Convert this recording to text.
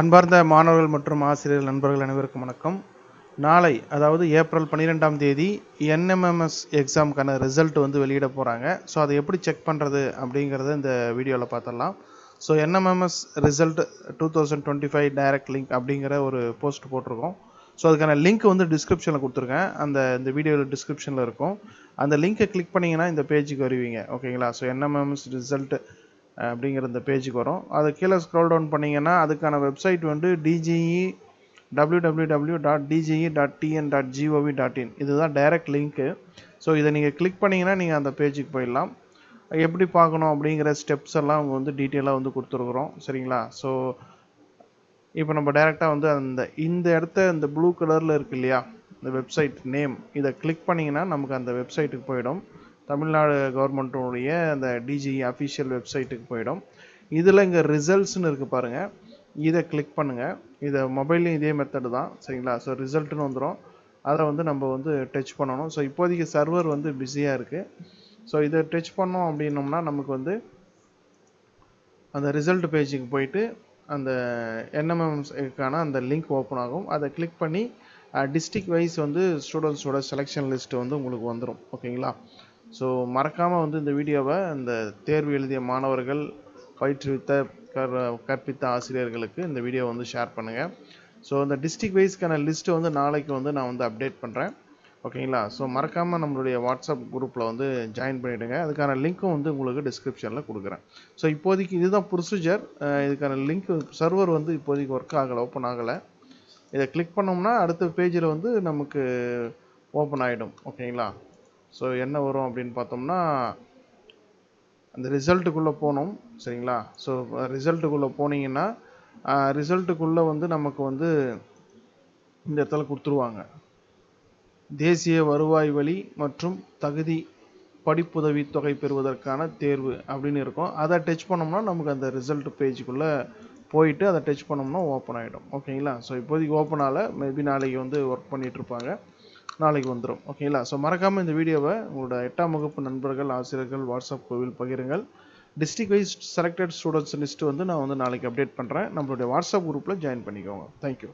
அன்பார்ந்த மாணவர்கள் மற்றும் ஆசிரியர்கள் நண்பர்கள் அனைவருக்கும் வணக்கம். நாளை அதாவது ஏப்ரல் பன்னிரெண்டாம் தேதி என்எம்எம்எஸ் எக்ஸாமுக்கான ரிசல்ட் வந்து வெளியிட போகிறாங்க ஸோ அதை எப்படி செக் பண்ணுறது அப்படிங்கிறத இந்த வீடியோவில் பார்த்துடலாம். So NMMS result two thousand twenty five direct link அப்படிங்கிற ஒரு போஸ்ட் போட்டிருக்கோம். ஸோ அதுக்கான லிங்க் வந்து டிஸ்கிரிப்ஷனில் கொடுத்துருக்கேன். அந்த இந்த வீடியோவில் டிஸ்கிரிப்ஷனில் இருக்கும். அந்த லிங்க்கை கிளிக் பண்ணிங்கன்னா இந்த பேஜுக்கு வருவீங்க. ஓகேங்களா ஸோ என்எம்எம்எஸ் ரிசல்ட் அப்படிங்கிற இந்த பேஜுக்கு வரும். அதை கீழே ஸ்க்ரோல் டவுன் பண்ணிங்கன்னா அதுக்கான வெப்சைட் வந்து DGE W W W dot DGE dot TN dot GOV dot in இதுதான் டைரக்ட் லிங்க்கு ஸோ இதை நீங்கள் கிளிக் பண்ணிங்கன்னா நீங்கள் அந்த பேஜுக்கு போயிடலாம். எப்படி பார்க்கணும் அப்படிங்கிற ஸ்டெப்ஸ் எல்லாம் அவங்க வந்து டீட்டெயிலாக வந்து கொடுத்துருக்குறோம். சரிங்களா? ஸோ இப்போ நம்ம டைரெக்டாக வந்து அந்த இந்த இடத்த இந்த ப்ளூ கலரில் இருக்கு இல்லையா? இந்த வெப்சைட் நேம் இதை கிளிக் பண்ணிங்கன்னா நமக்கு அந்த வெப்சைட்டுக்கு போயிடும். தமிழ்நாடு கவர்மெண்ட்டுடைய அந்த டிஜிஇ அஃபிஷியல் வெப்சைட்டுக்கு போயிடும். இதில் இங்கே ரிசல்ட்ஸ்னு இருக்குது பாருங்கள் இதை கிளிக் பண்ணுங்கள் இதை மொபைல்லையும் இதே மெத்தடு தான். சரிங்களா? ஸோ ரிசல்ட்டுன்னு வந்துடும் அதை வந்து நம்ம வந்து டச் பண்ணணும். ஸோ இப்போதைக்கு சர்வர் வந்து பிஸியாக இருக்குது ஸோ இதை டச் பண்ணோம் அப்படின்னோம்னா நமக்கு வந்து அந்த ரிசல்ட் பேஜுக்கு போயிட்டு அந்த என்எம்எம்ஸ்க்கான அந்த லிங்க் ஓப்பன் ஆகும். அதை கிளிக் பண்ணி டிஸ்ட்ரிக் வைஸ் வந்து ஸ்டூடெண்ட்ஸோட செலெக்ஷன் லிஸ்ட்டு வந்து உங்களுக்கு வந்துடும் ஓகேங்களா ஸோ மறக்காமல் வந்து இந்த வீடியோவை இந்த தேர்வு எழுதிய மாணவர்கள் பயிற்றுவித்த கற் கற்பித்த ஆசிரியர்களுக்கு இந்த வீடியோ வந்து ஷேர் பண்ணுங்கள் ஸோ இந்த டிஸ்ட்ரிக் வைஸ்க்கான லிஸ்ட்டு வந்து நாளைக்கு வந்து நான் வந்து அப்டேட் பண்ணுறேன் ஓகேங்களா ஸோ மறக்காமல் நம்மளுடைய வாட்ஸ்அப் குரூப்பில் வந்து ஜாயின் பண்ணிவிடுங்க அதுக்கான லிங்க்கும் வந்து உங்களுக்கு டிஸ்கிரிப்ஷனில் கொடுக்குறேன். ஸோ இப்போதைக்கு இதுதான் ப்ரொசீஜர் இதுக்கான லிங்க் சர்வர் வந்து இப்போதைக்கு ஒர்க் ஆகலை ஓப்பன் ஆகலை. இதை கிளிக் பண்ணோம்னா அடுத்த பேஜில் வந்து நமக்கு ஓப்பன் ஆகிடும் ஓகேங்களா ஸோ என்ன வரும் அப்படின்னு பார்த்தோம்னா அந்த ரிசல்ட்டுக்குள்ளே போகணும் சரிங்களா? ஸோ ரிசல்ட்டுக்குள்ளே போனீங்கன்னா ரிசல்ட்டுக்குள்ளே வந்து நமக்கு வந்து இந்த இடத்துல கொடுத்துருவாங்க. தேசிய வருவாய் வழி மற்றும் தகுதி படிப்புதவி தொகை பெறுவதற்கான தேர்வு அப்படின்னு இருக்கும். அதை டச் பண்ணோம்னா நமக்கு அந்த ரிசல்ட் பேஜுக்குள்ளே போயிட்டு அதை டச் பண்ணோம்னா ஓப்பன் ஆகிடும் ஓகேங்களா ஸோ இப்போதைக்கு ஓப்பன் ஆகலை. மேபி நாளைக்கு வந்து ஒர்க் பண்ணிகிட்ருப்பாங்க நாளைக்கு வந்துடும் ஓகேங்களா ஸோ மறக்காமல் இந்த வீடியோவை உங்களோட எட்டாம் வகுப்பு நண்பர்கள் ஆசிரியர்கள் வாட்ஸ்அப் கோவில் பகிருங்கள். District wise selected students list வந்து நான் வந்து நாளைக்கு அப்டேட் பண்ணுறேன் நம்மளுடைய வாட்ஸ்அப் குரூப்பில் ஜாயின் பண்ணிக்கோங்க. தேங்க்யூ